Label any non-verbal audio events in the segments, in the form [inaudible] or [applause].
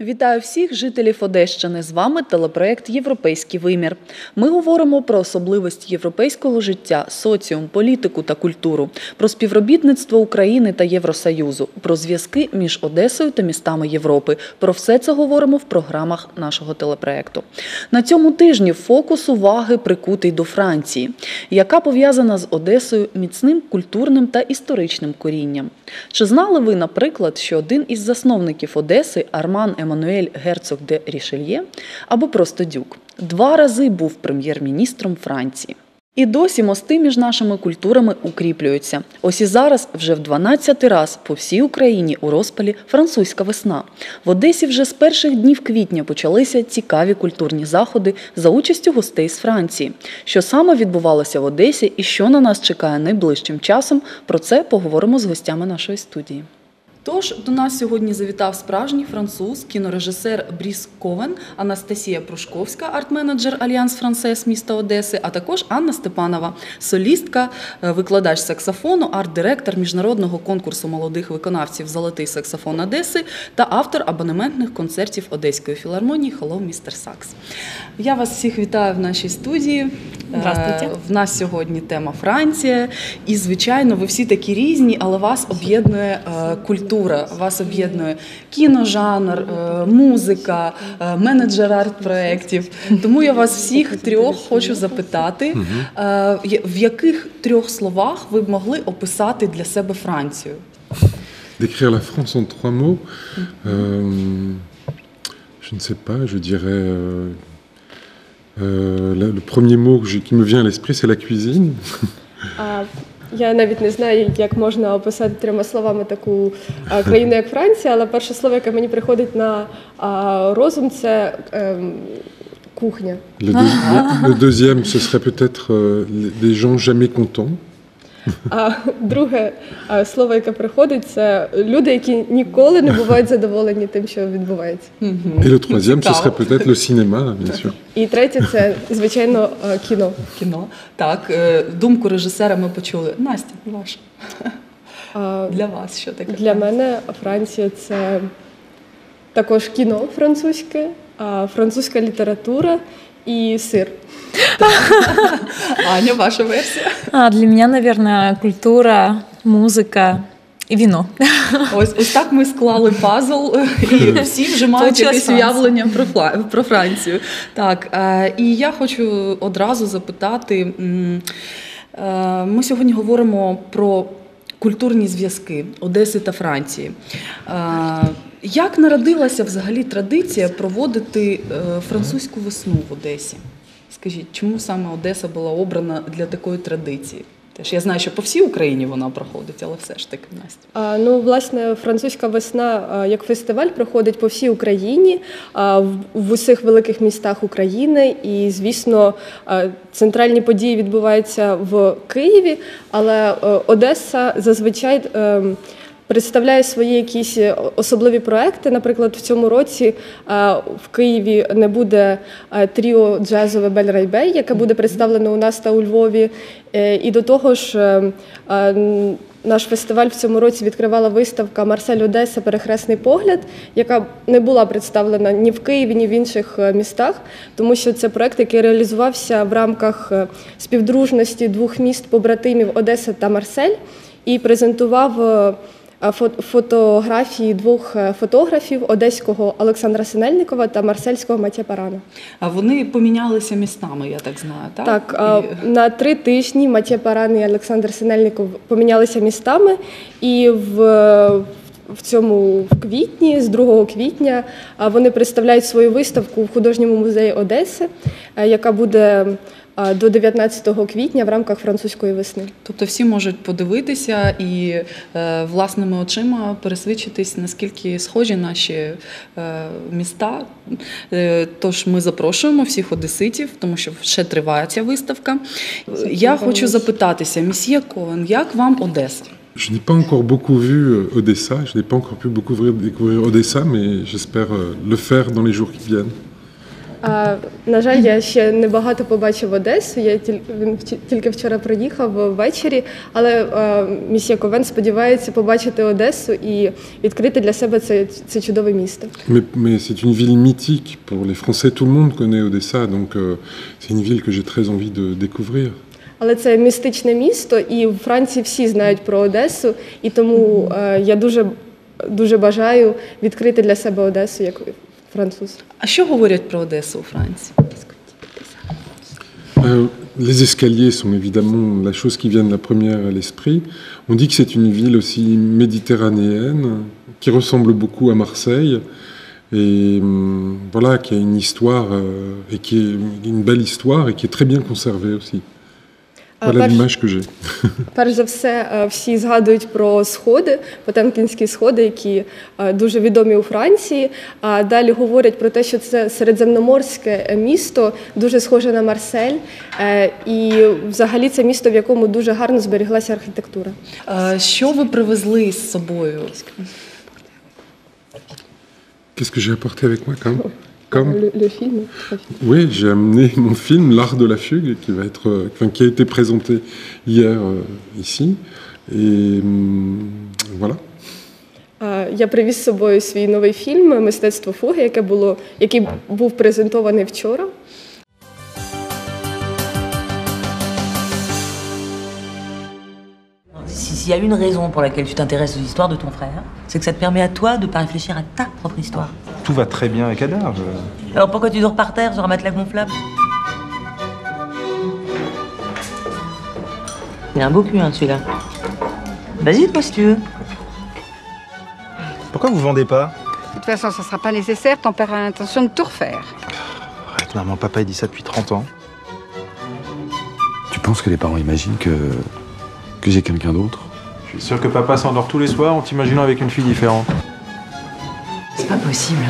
Вітаю всіх жителів Одещини. З вами телепроект Європейський вимір. Ми говоримо про особливості європейського життя, соціум, політику та культуру, про співробітництво України та Євросоюзу, про зв'язки між Одесою та містами Європи. Про все це говоримо в програмах нашого телепроекту. На цьому тижні фокус уваги прикутий до Франції, яка пов'язана з Одесою міцним культурним та історичним корінням. Чи знали ви, наприклад, що один із засновників Одеси Арман Еммануель Герцог де Рішельє або просто Дюк два рази був прем'єр-міністром Франції. І досі мости між нашими культурами укріплюються. Ось і зараз вже в 12 раз по всій Україні у розпалі французька весна. В Одесі вже з перших днів квітня почалися цікаві культурні заходи за участю гостей з Франції. Що саме відбувалося в Одесі і що на нас чекає найближчим часом, про це поговоримо з гостями нашої студії. Тож до нас сьогодні завітав справжній француз, кінорежисер Бріс Ковен, Анастасія Прушковська, арт-менеджер Альянс Франсес міста Одеси, а також Анна Степанова, солістка, е, викладач саксофону, арт-директор міжнародного конкурсу молодих виконавців Золотий саксофон Одеси та автор абонементних концертів Одеської філармонії Hello, Mr. Сакс. Я вас всіх вітаю в нашій студії. Здравствуйте. Е, В нас сьогодні тема Франція. І, звичайно, ви всі такі різні, але вас об'єднує е, культура, вас об'єднує кіножанр, е, музика, е, менеджер арт-проєктів. Тому я вас всіх трьох хочу запитати, е, в яких трьох словах ви б могли описати для себе Францію? Décrire la France en trois mots, euh, je ne sais pas, je dirais. euh, euh, là, le premier mot que j'ai- qui me vient à l'esprit, c'est la cuisine. Я навіть не знаю, як можна описати трьома словами таку країну, як Франція, але перше слово, яке мені приходить на розум, це ем, кухня. Le, deux- le- le deuxième, ce serait peut-être euh, des gens jamais contents. А друге а, слово, яке приходить, це люди, які ніколи не бувають задоволені тим, що відбувається. Et le troisième, ce serait peut-être le cinéma, bien sûr. І третє це звичайно кіно. Кіно. Так, е, думку режисера ми почули. Настя, ваша. А, Для вас що таке? Для мене Франція це також кіно французьке, а, французька література і сир. Аня, ваша версія. А, для меня, наверное, культура, музыка и вино. Ось ось так ми склали пазл, і всі вже мають якесь уявлення про Фла- про Францію. Так, е, і я хочу одразу запитати: е, ми сьогодні говоримо про культурні зв'язки Одеси та Франції. Як народилася взагалі традиція проводити е, французьку весну в Одесі? Скажіть, чому саме Одеса була обрана для такої традиції? Теж я знаю, що по всій Україні вона проходить, але все ж таки Настя. Ну, власне, французька весна як фестиваль проходить по всій Україні, в, усіх великих містах України. І, звісно, центральні події відбуваються в Києві, але е, Одеса зазвичай. Представляє свої якісь е, особливі проекти. Наприклад, в цьому році е, в Києві не буде е, тріо джазове Бель Райбей, яке буде представлено у нас та у Львові. І до того ж, наш фестиваль в цьому році відкривала виставка Марсель Одеса Перехресний погляд, яка не була представлена ні в Києві, ні в інших містах, тому що це проект, який реалізувався в рамках співдружності двох міст побратимів Одеса та Марсель, і презентував. Фотографії двох е, фотографів одеського Олександра Синельникова та марсельського Матія Парана. А вони помінялися містами, я так знаю. Так, Так, І- на три тижні Матія Паран і Олександр Синельников помінялися містами, і в, в цьому в квітні, з 2 квітня, вони представляють свою виставку в художньому музеї Одеси, е, яка буде до 19 квітня в рамках французької весни. Тобто всі можуть подивитися і е, власними очима пересвідчитись, наскільки схожі наші е, міста. Е, тож ми запрошуємо всіх одеситів, тому що ще триває ця виставка. Я хочу запитатися, місьє Ковен, як вам Одеса? Je n'ai pas encore beaucoup vu euh, Odessa, je n'ai pas encore pu beaucoup découvrir Odessa, mais j'espère euh, le faire dans les jours qui viennent. А, на жаль, я ще не багато побачив Одесу. Я тіль- він тільки вчора приїхав ввечері, але е, місія Ковен сподівається побачити Одесу і відкрити для себе це, це чудове місто. Mais, mais c'est une ville mythique pour les Français. Tout le monde connaît Odessa, donc euh, c'est une ville que j'ai très envie de découvrir. Але це містичне місто, і в Франції всі знають про Одесу, і тому е, я дуже, дуже бажаю відкрити для себе Одесу як француз. А що говорять про Одесу у Франції? Euh, les escaliers sont évidemment la chose qui vient de la première à l'esprit. On dit que c'est une ville aussi méditerranéenne, qui ressemble beaucoup à Marseille, et hum, voilà, qui a une histoire, euh, et qui est une belle histoire, et qui est très bien conservée aussi. Voilà перш- que. Перш за все, е, всі згадують про сходи, потемкінські сходи, які е, дуже відомі у Франції. А далі говорять про те, що це середземноморське е, місто, дуже схоже на Марсель. Е, І взагалі це місто, в якому дуже гарно зберіглася архітектура. Е, Що ви привезли з собою? Qu'est-ce que j'ai apporté avec moi comme Лю- лю- фільми. Oui, j'ai amené [laughs] mon film L'Art de la fugue, qui, va être, euh, enfin, qui a été présenté hier euh, ici. Et hum, voilà. Е, Я привіз з собою свій новий фільм Мистецтво фуги, яке було, який був презентований вчора. S'il y a une raison pour laquelle tu t'intéresses aux histoires de ton frère, c'est que ça te permet à toi de pas réfléchir à ta propre histoire. Tout va très bien avec Adar. je- Alors pourquoi tu dors par terre sur un matelas gonflable? Il a un beau cul, hein, celui-là. Vas-y, toi, si tu veux. Pourquoi vous vendez pas? De toute façon, ça ne sera pas nécessaire, ton père a l'intention de tout refaire. Arrête, maman, papa il dit ça depuis 30 ans. Tu penses que les parents imaginent que, que j'ai quelqu'un d'autre Je suis sûr que papa s'endort tous les soirs en t'imaginant avec une fille différente. C'est pas possible.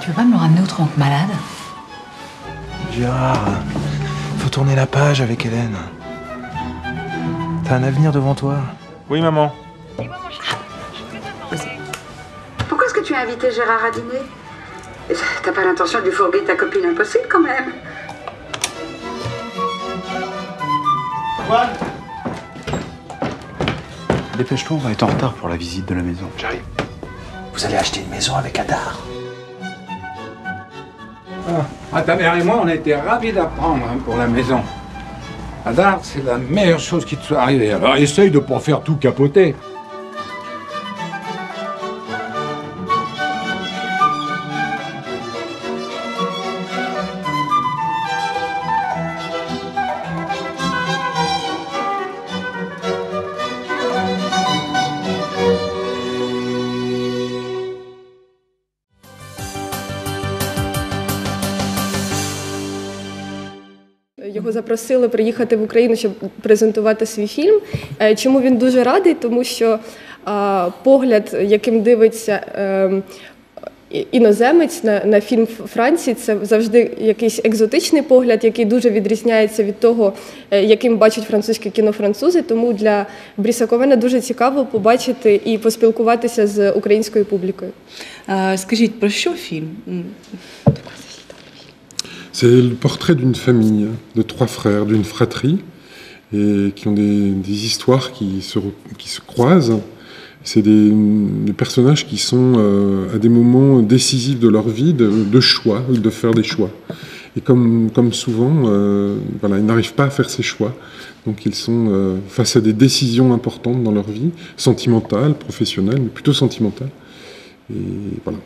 Tu veux pas me le ramener autrement que malade Gérard, faut tourner la page avec Hélène. T'as un avenir devant toi. Oui, maman. Pourquoi est-ce que tu as invité Gérard à dîner? T'as pas l'intention de lui fourguer ta copine impossible quand même Dépêche-toi, on va être en retard pour la visite de la maison. J'arrive. Vous allez acheter une maison avec Adar. Ah, ta mère et moi, on a été ravis d'apprendre hein, pour la maison. Adar, c'est la meilleure chose qui te soit arrivée. Alors essaye de pas faire tout capoter. Його запросили приїхати в Україну, щоб презентувати свій фільм. Е, Чому він дуже радий? Тому що погляд, яким дивиться ем, іноземець на, на фільм Франції, це завжди якийсь екзотичний погляд, який дуже відрізняється від того, е, яким бачать французьке кіно французи. Тому для Бріса Ковена дуже цікаво побачити і поспілкуватися з українською публікою. Е, Скажіть, про що фільм? C'est le portrait d'une famille, de trois frères, d'une fratrie, et qui ont des, des histoires qui se, qui se croisent. C'est des, des personnages qui sont euh, à des moments décisifs de leur vie, de, de choix, de faire des choix. Et comme, comme souvent, euh, voilà, ils n'arrivent pas à faire ces choix. Donc ils sont euh, face à des décisions importantes dans leur vie, sentimentales, professionnelles, mais plutôt sentimentales. Et voilà.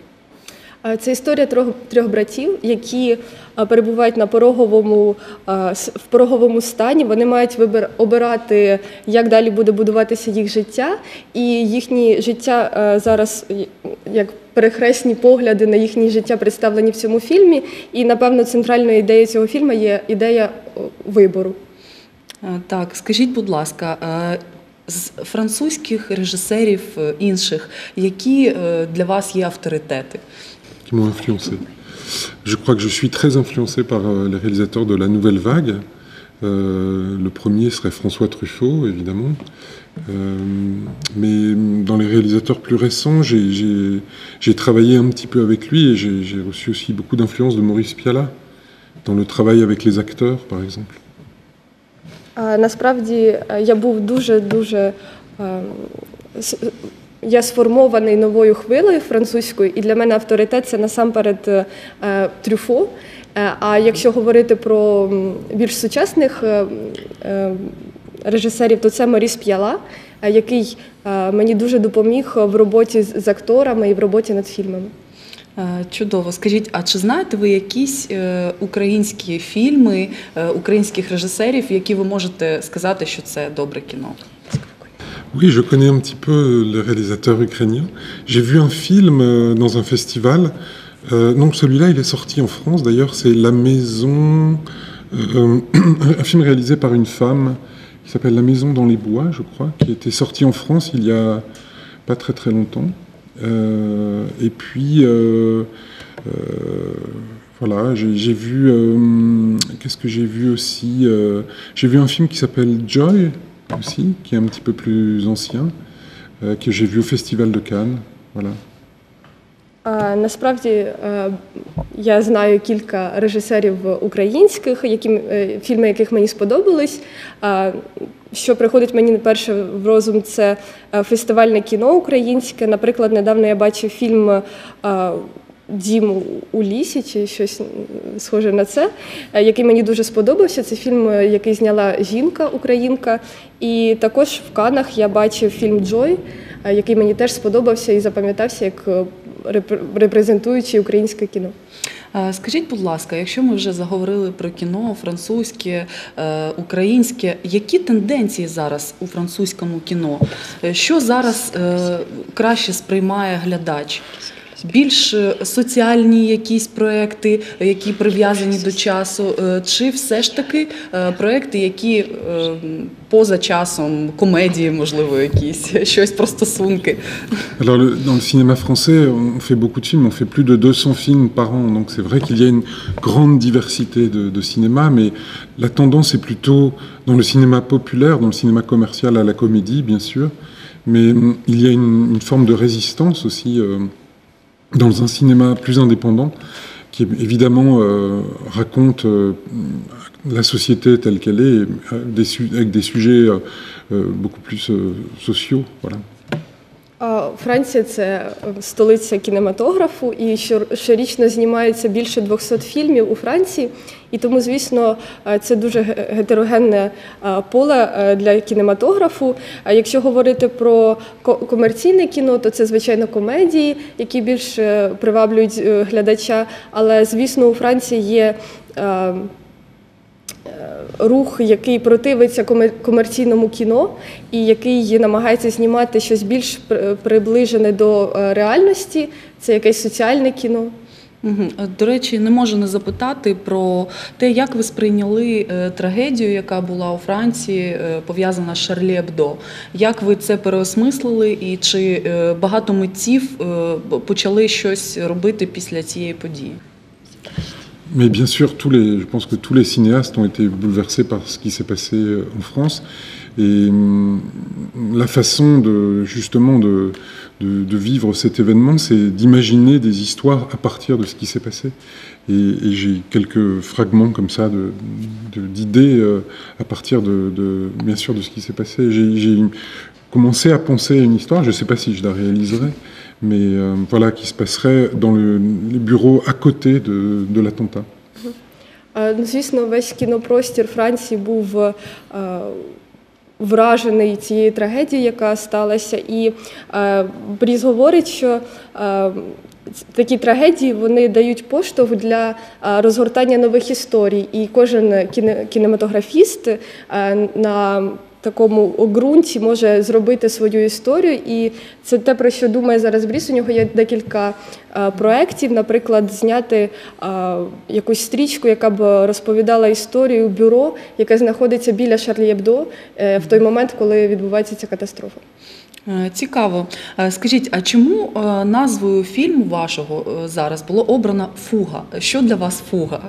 Е, Це історія трьох, трьох братів, які е, перебувають на пороговому, е, в пороговому стані. Вони мають вибір, обирати, як далі буде будуватися їх життя, і їхні життя зараз як перехресні погляди на їхнє життя представлені в цьому фільмі. І напевно центральною ідеєю цього фільму є ідея вибору. Так, скажіть, будь ласка, з французьких режисерів інших, які для вас є авторитети? qui m'ont influencé. Je crois que je suis très influencé par euh, les réalisateurs de la nouvelle vague. Euh, le premier serait François Truffaut, évidemment. Euh, mais dans les réalisateurs plus récents, j'ai- j'ai j'ai travaillé un petit peu avec lui et j'ai j'ai reçu aussi beaucoup d'influence de Maurice Pialat, dans le travail avec les acteurs, par exemple. А, Насправді е, я був дуже дуже е, с- я сформований новою хвилею французькою, і для мене авторитет це насамперед е, е, Трюфо. Е, А якщо говорити про більш сучасних режисерів, то це Моріс П'яла, який мені дуже допоміг в роботі з акторами і в роботі над фільмами. Чудово. Скажіть, а чи знаєте ви якісь українські фільми українських режисерів, які ви можете сказати, що це добре кіно? Oui, je connais un petit peu le réalisateur ukrainien. J'ai vu un film euh, dans un festival. Euh, non, celui-là, il est sorti en France. D'ailleurs, c'est La Maison, euh, [clears throat] un film réalisé par une femme qui s'appelle La Maison dans les Bois, je crois, qui était sorti en France il y a pas très très longtemps. Euh, et puis, euh, euh, voilà, j'ai vu. euh, Qu'est-ce que j'ai vu aussi euh, J'ai vu un film qui s'appelle Joy aussi, qui est un petit peu plus ancien, euh, que j'ai vu au Festival de Cannes. Voilà. Насправді е, я знаю кілька режисерів українських, які, е, фільми яких мені сподобались. Що приходить мені перше в розум, це е, фестивальне кіно українське. Наприклад, недавно я бачив фільм Дім у лісі чи щось схоже на це, е, який мені дуже сподобався. Це фільм, е, який зняла жінка українка. І також в Канах я бачив фільм Джой, е, який мені теж сподобався і запам'ятався як е, репрезентуючи українське кіно. Скажіть, будь ласка, якщо ми вже заговорили про кіно, французьке, українське, які тенденції зараз у французькому кіно? Що зараз краще сприймає глядач? Більш е, соціальні якісь проекти, е, які прив'язані до часу, е, чи все ж таки е, проекти, які е, поза часом, комедії, можливо, якісь, [laughs] щось про стосунки? Alors, le- dans le cinéma français, on fait beaucoup de films, on fait plus de 200 films par an, donc c'est vrai qu'il y a une grande diversité de, de cinéma, mais la tendance est plutôt dans le cinéma populaire, dans le cinéma commercial à la comédie, bien sûr, mais hum, il y a une, une forme de résistance aussi euh, dans un cinéma plus indépendant, qui évidemment euh, raconte euh, la société telle qu'elle est, euh, avec des sujets beaucoup plus sociaux, voilà. Франція це е, столиця кінематографу, і щор- щорічно знімається більше 200 фільмів у Франції. І тому, звісно, е, це дуже ге- гетерогенне е, поле для кінематографу. А якщо говорити про комерційне кіно, то це звичайно комедії, які більш приваблюють глядача. Але звісно, у Франції є. Е, рух, який противиться комер- комерційному кіно, і який намагається знімати щось більш приближене до е, реальності. Це якесь соціальне кіно. Е, До речі, не можу не запитати про те, як ви сприйняли трагедію, яка була у Франції, пов'язана з Шарлі Ебдо. Як ви це переосмислили, і чи багато митців почали щось робити після цієї події? Mais bien sûr, tous les, je pense que tous les cinéastes ont été bouleversés par ce qui s'est passé euh, en France. Et hum, la façon de, justement de, de, vivre cet événement, c'est d'imaginer des histoires à partir de ce qui s'est passé. Et, j'ai quelques fragments comme ça d'idées euh, à partir de, de, bien sûr, de ce qui s'est passé. J'ai commencé à penser à une histoire, je ne sais pas si je la réaliserai, mais euh, voilà, qui se passerait dans le, les bureaux à côté de, de l'attentat. Е, Ну, звісно, весь кінопростір Франції був е, вражений цією трагедією, яка сталася. І е, Бріз говорить, що такі трагедії вони дають поштовх для розгортання нових історій. І кожен кіне- кінематографіст на такому ґрунті може зробити свою історію, і це те, про що думає зараз Бріс. У нього є декілька е, проєктів, наприклад, зняти е, якусь стрічку, яка б розповідала історію бюро, яке знаходиться біля Шарлі Ебдо е, в той момент, коли відбувається ця катастрофа. Цікаво. Скажіть, а чому назвою фільму вашого зараз було обрана фуга? Що для вас фуга?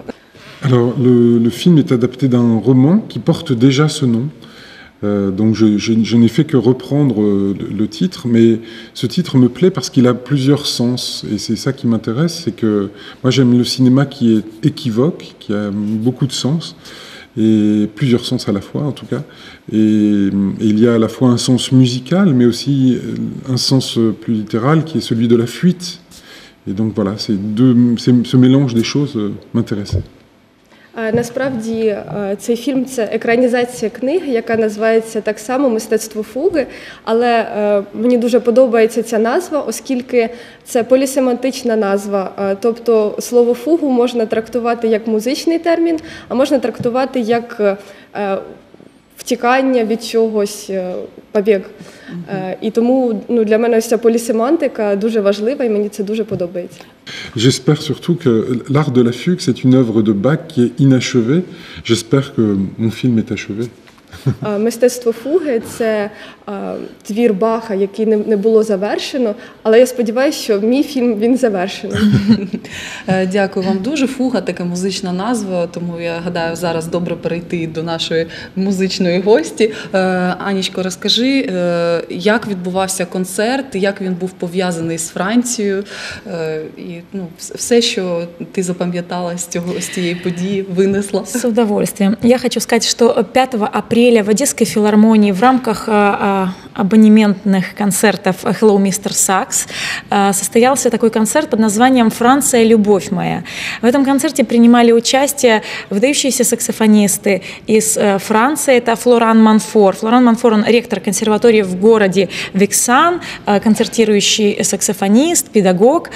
Alors, le, le film est adapté d'un roman qui porte déjà ce nom. Euh, donc je, je- je n'ai fait que reprendre euh, le, titre, mais ce titre me plaît parce qu'il a plusieurs sens, et c'est ça qui m'intéresse, c'est que moi j'aime le cinéma qui est équivoque, qui a beaucoup de sens, et plusieurs sens à la fois en tout cas, et, il y a à la fois un sens musical, mais aussi euh, un sens plus littéral qui est celui de la fuite. Et donc voilà, ces deux, ce mélange des choses m'intéressait. Насправді цей фільм це екранізація книги, яка називається так само Мистецтво фуги. Але е, мені дуже подобається ця назва, оскільки це полісемантична назва. Тобто слово фугу можна трактувати як музичний термін, а можна трактувати як е, втікання від чогось, е, побіг. Е, І тому ну, для мене ця полісемантика дуже важлива, і мені це дуже подобається. J'espère surtout que l'art de la fugue, c'est une œuvre de Bach qui est inachevée. J'espère que mon film est achevé. Е, Мистецтво фуги це е, твір Баха, який не, було завершено. Але я сподіваюся, що мій фільм він завершений. Е, Дякую вам дуже. Фуга така музична назва, тому я гадаю, зараз добре перейти до нашої музичної гості. Анічко, розкажи, як відбувався концерт, як він був пов'язаний з Францією, і ну, все, що ти запам'ятала з цього з цієї події, винесла. С удовольствием. Я хочу сказать, что 5 апреля в Одесской филармонии в рамках а, а, абонементных концертов Hello, Mr. Сакс а, состоялся такой концерт под названием «Франция. Любовь моя». В этом концерте принимали участие выдающиеся саксофонисты из э, Франции. Это Флоран Манфор. Флоран Манфор, он ректор консерватории в городе Виксан, э, концертирующий саксофонист, педагог.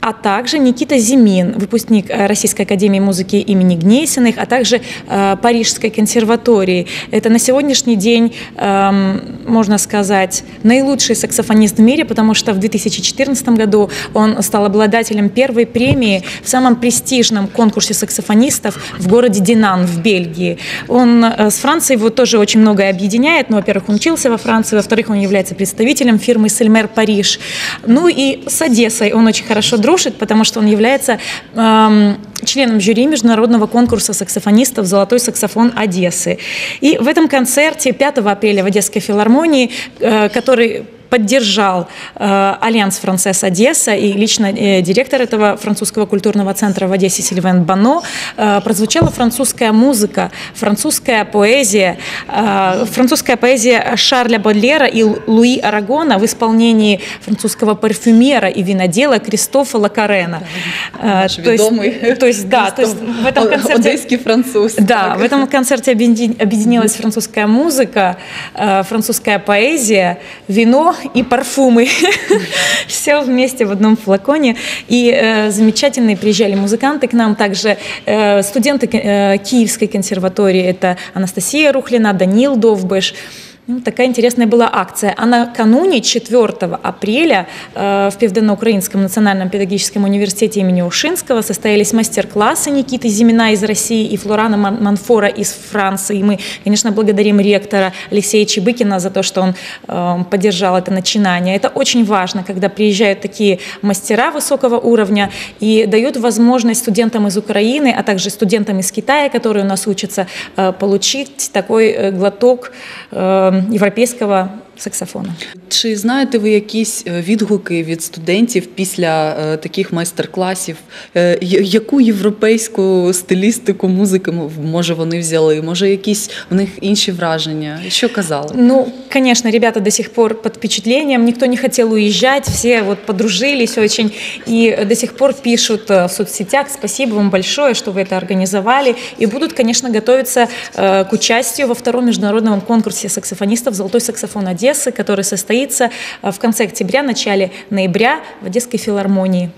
А также Никита Зимин, выпускник э, Российской академии музыки имени Гнесиных, а также э, Парижской консерватории. Это на сегодняшний день, эм, можно сказать, наилучший саксофонист в мире, потому что в 2014 году он стал обладателем первой премии в самом престижном конкурсе саксофонистов в городе Динан в Бельгии. Он э, с Францией его тоже очень многое объединяет. Ну, во-первых, он учился во Франции, во-вторых, он является представителем фирмы Сельмер Париж. Ну и с Одессой он очень хорошо дружит, потому что он является эм, членом жюри международного конкурса саксофонистов «Золотой саксофон Одессы». И в этом концерте 5 апреля в Одесской филармонии, э, который поддержал э, Альянс Францесс Одесса и лично э, директор этого французского культурного центра в Одессе Сильвен Бано, э, прозвучала французская музыка, французская поэзия, э, французская поэзия Шарля Бодлера и Луи Арагона в исполнении французского парфюмера и винодела Кристофа Лакарена. Э, Наш то есть- відомий То есть, да, то есть в этом концерте... одеський француз. Да, Так. в этом концерте объедин- объединилась французская музыка, э, французская поэзия, вино и парфумы. [laughs] Все вместе в одном флаконе. И э, замечательные приезжали музыканты к нам, также э, студенты э, Киевской консерватории. Это Анастасия Рухлина, Данил Довбыш. Ну, такая интересная была акция. А накануне 4 апреля э, в Південно-Українському национальном педагогическом университете имени Ушинского состоялись мастер-классы Никиты Зимина из России и Флорана Ман- Манфора из Франции. И мы, конечно, благодарим ректора Алексея Чебыкина за то, что он э, поддержал это начинание. Это очень важно, когда приезжают такие мастера высокого уровня и дают возможность студентам из Украины, а также студентам из Китая, которые у нас учатся, э, получить такой э, глоток европейского саксофона. Чи знаєте ви якісь е, відгуки від студентів після е, таких майстер-класів? Е, я- Яку європейську стилістику музики м- може вони взяли? Може, якісь в них інші враження? Що казали? Ну, конечно, ребята до сих пор под впечатлением, никто не хотел уезжать, все вот подружились очень и до сих пор пишут э, в соцсетях «Спасибо вам большое, что вы это организовали» и будут, конечно, готовиться э, к участию во втором международном конкурсе саксофонистов «Золотой саксофон Одессы», который состоится э, в конце октября, начале ноября в Одесской филармонии.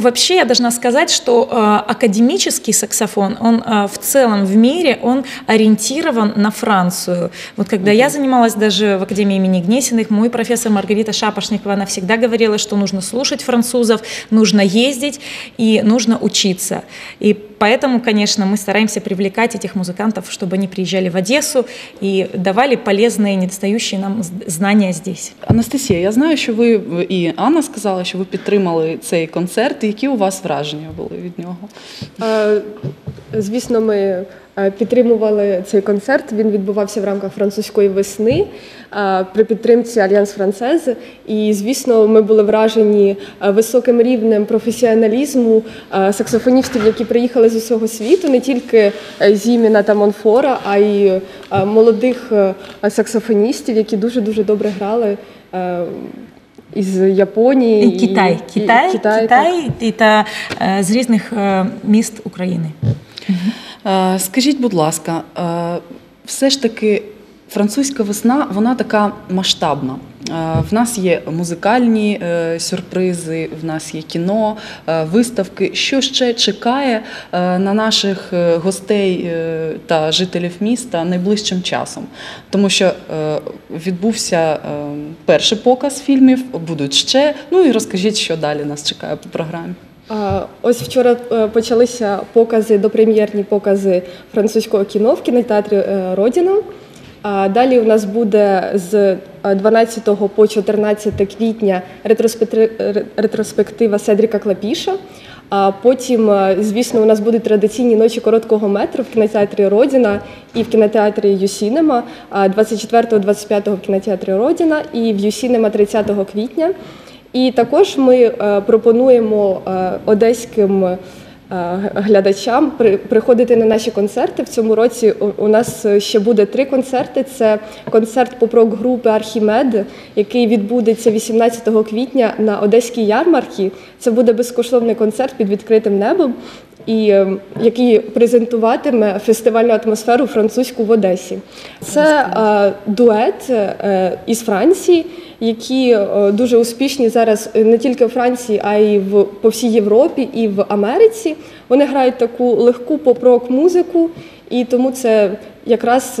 Вообще я должна сказать, что э, академический саксофон, он э, в целом в мире, он ориентирован на Францию. Вот когда я занималась даже в Академии имени Гнесиных, мой профессор Маргарита Шапошникова, она всегда говорила, что нужно слушать французов, нужно ездить и нужно учиться. И поэтому, конечно, мы стараемся привлекать этих музыкантов, чтобы они приезжали в Одессу и давали полезные, недостающие нам з- знания здесь. Анастасія, я знаю, що ви і Анна сказала, що ви підтримали цей концерт. Які у вас враження були від нього? Е, Звісно, ми е, підтримували цей концерт. Він відбувався в рамках французької весни е, при підтримці Альянс Францез. І, звісно, ми були вражені е, високим рівнем професіоналізму е, саксофоністів, які приїхали з усього світу, не тільки е, Зіміна та Монфора, а й е, молодих е, саксофоністів, які дуже дуже добре грали. е, Із Японії І Китай. і- Китай, Китай, Китай, та е, з різних е, міст України. Е, Скажіть, будь ласка, е, все ж таки французька весна, вона така масштабна. Е, В нас є музикальні е, сюрпризи, в нас є кіно, е, виставки. Що ще чекає е, на наших е, гостей е, та жителів міста найближчим часом? Тому що е, відбувся е, перший показ фільмів, будуть ще. Ну і розкажіть, що далі нас чекає по програмі. Ось вчора е, почалися покази, допрем'єрні покази французького кіно в кінотеатрі е, Родіна. Далі у нас буде з е, 12 по 14 квітня ретроспектива Седріка Клапіша. А потім, е, звісно, у нас будуть традиційні ночі короткого метру в кінотеатрі Родіна і в кінотеатрі Юсінема 24-25 в кінотеатрі Родіна і в Юсінема 30 квітня. І також ми е, пропонуємо е, одеським е, глядачам при- приходити на наші концерти. В цьому році у нас ще буде три концерти. Це концерт поп-рок групи Архімед, який відбудеться 18 квітня на Одеській ярмарці. Це буде безкоштовний концерт під відкритим небом. І е, який презентуватиме фестивальну атмосферу французьку в Одесі. Це е, дует е, із Франції, які дуже успішні зараз не тільки в Франції, а й в по всій Європі і в Америці. Вони грають таку легку поп-рок музику, і тому це якраз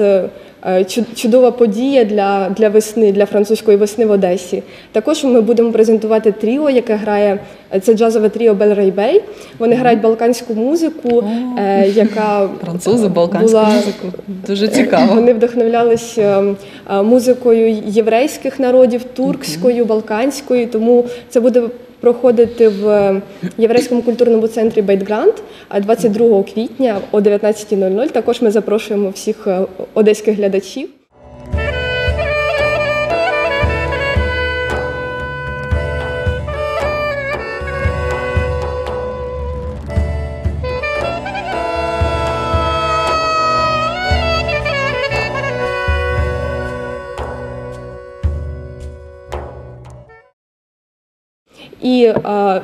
чудова подія для, для весни, для французької весни в Одесі. Також ми будемо презентувати тріо, яке грає е, це джазове тріо Бел Рейбей. Вони грають балканську музику, е, яка Французи, балканську була музику. Дуже цікаво. вони вдохновлялися е, музикою єврейських народів, туркською, балканською. Тому це буде проходити в єврейському культурному центрі Бейтгранд а 22 квітня о 19.00. Також ми запрошуємо всіх е, одеських глядачів. І а,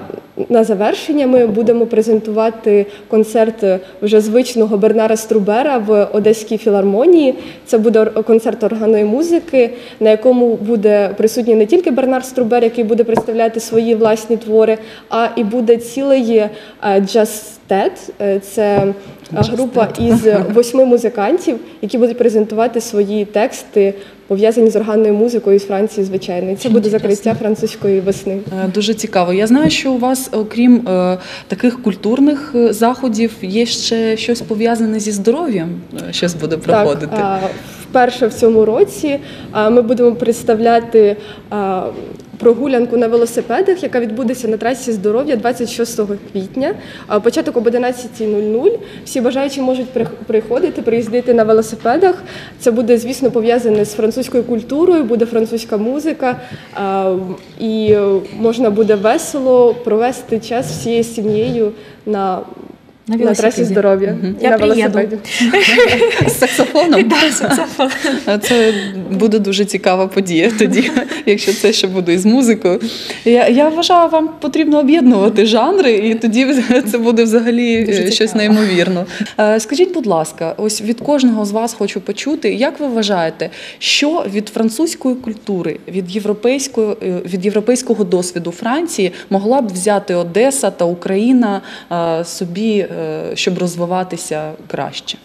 на завершення ми будемо презентувати концерт вже звичного Бернара Струбера в Одеській філармонії. Це буде концерт органної музики, на якому буде присутній не тільки Бернар Струбер, який буде представляти свої власні твори, а і буде цілий джаз-тет. Це група із восьми музикантів, які будуть презентувати свої тексти, пов'язані з органною музикою з Франції, звичайно. Це буде закриття французької весни. Е, Дуже цікаво. Я знаю, що у вас, окрім е, таких культурних е, заходів, є ще щось пов'язане зі здоров'ям, що щось буде проходити. Так, вперше в цьому році ми будемо представляти прогулянку на велосипедах, яка відбудеться на трасі здоров'я 26 квітня. Початок об 11.00. Всі бажаючі можуть прих- приходити, приїздити на велосипедах. Це буде, звісно, пов'язане з французькою культурою, буде французька музика, і е, можна буде весело провести час всією сім'єю на На на трасі здоров'я. І Я на приїду. [laughs] З саксофоном? Да, саксофон. Це буде дуже цікава подія тоді, якщо це ще буде із музикою. Я, я вважаю, вам потрібно об'єднувати жанри, і тоді це буде взагалі Дуже е, щось неймовірно. Е, Скажіть, будь ласка, ось від кожного з вас хочу почути, як ви вважаєте, що від французької культури, від європейської е, від європейського досвіду Франції могла б взяти Одеса та Україна собі, щоб розвиватися краще?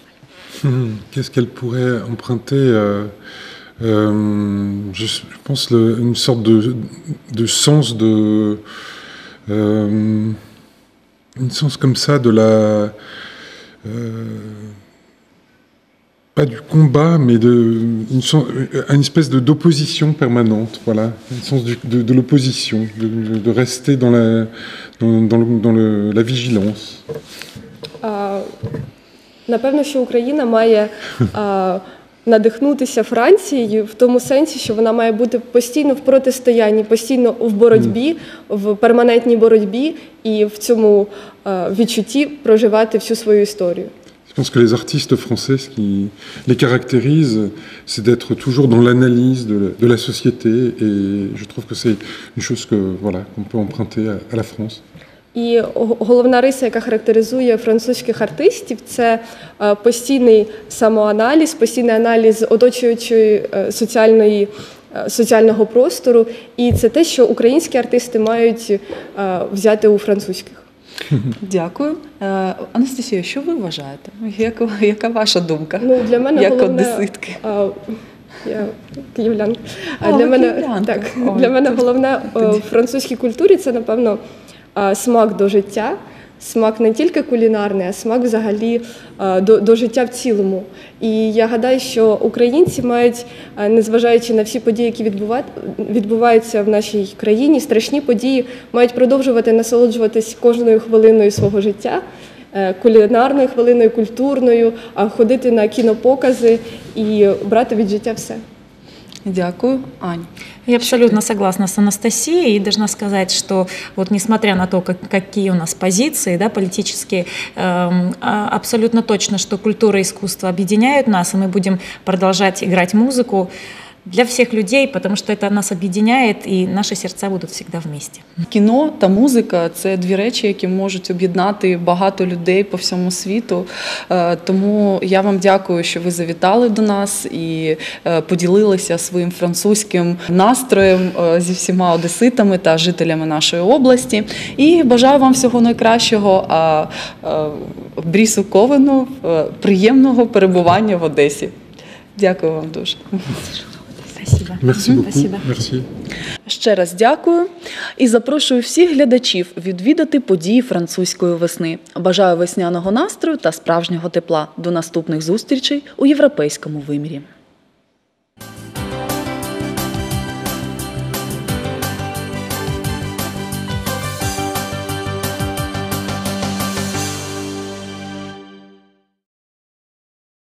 Hmm, Qu'est-ce qu'elle pourrait emprunter euh, euh, je, je pense le- une sorte de, de sens de euh, une sens comme ça de la euh, pas du combat mais de une, sen- une espèce de d'opposition permanente voilà un sens du- de, de l'opposition de, de rester dans la dans, dans le- dans le- la vigilance А, Напевно, що Україна має надихнутися Францією в тому сенсі, що вона має бути постійно в протистоянні, постійно в боротьбі, в перманентній боротьбі і в цьому відчутті проживати всю свою історію. Je pense que les artistes français, ce qui les caractérise, c'est d'être toujours dans l'analyse de, de la société, et je trouve que c'est une chose que voilà qu'on peut emprunter à, à la France. І головна риса, яка характеризує французьких артистів, це е, постійний самоаналіз, постійний аналіз оточуючої е, соціальної. е, Соціального простору, і це те, що українські артисти мають взяти у французьких. Дякую. Анастасія, що ви вважаєте? Як, яка ваша думка? Ну, для мене Як головне, одеситки. а, я київлянка. А для мене київлянка. так Ой, для мене головне в французькій культурі це напевно смак до життя. Смак не тільки кулінарний, а смак взагалі е, до, до життя в цілому. І я гадаю, що українці мають, е, незважаючи на всі події, які відбува- відбуваються в нашій країні, страшні події, мають продовжувати насолоджуватись кожною хвилиною свого життя, е, кулінарною хвилиною, культурною, а ходити на кінопокази і брати від життя все. Дякую, Ань. Я абсолютно согласна с Анастасией и должна сказать, что вот несмотря на то, как, какие у нас позиции да, политические, а, абсолютно точно, что культура и искусство объединяют нас, и мы будем продолжать играть музыку для всех людей, потому что это нас объединяет, и наши сердца будут всегда вместе. Кіно та музика це дві речі, які можуть об'єднати багато людей по всьому світу. Е, Тому я вам дякую, що ви завітали до нас і е, поділилися своїм французьким настроєм е, зі всіма одеситами та жителями нашої області. І бажаю вам всього найкращого. А Брісу Ковену е, приємного перебування в Одесі. Дякую вам дуже. Спасибо. Merci beaucoup. Спасибо. Merci. Ще раз дякую і запрошую всіх глядачів відвідати події французької весни. Бажаю весняного настрою та справжнього тепла. До наступних зустрічей у європейському вимірі.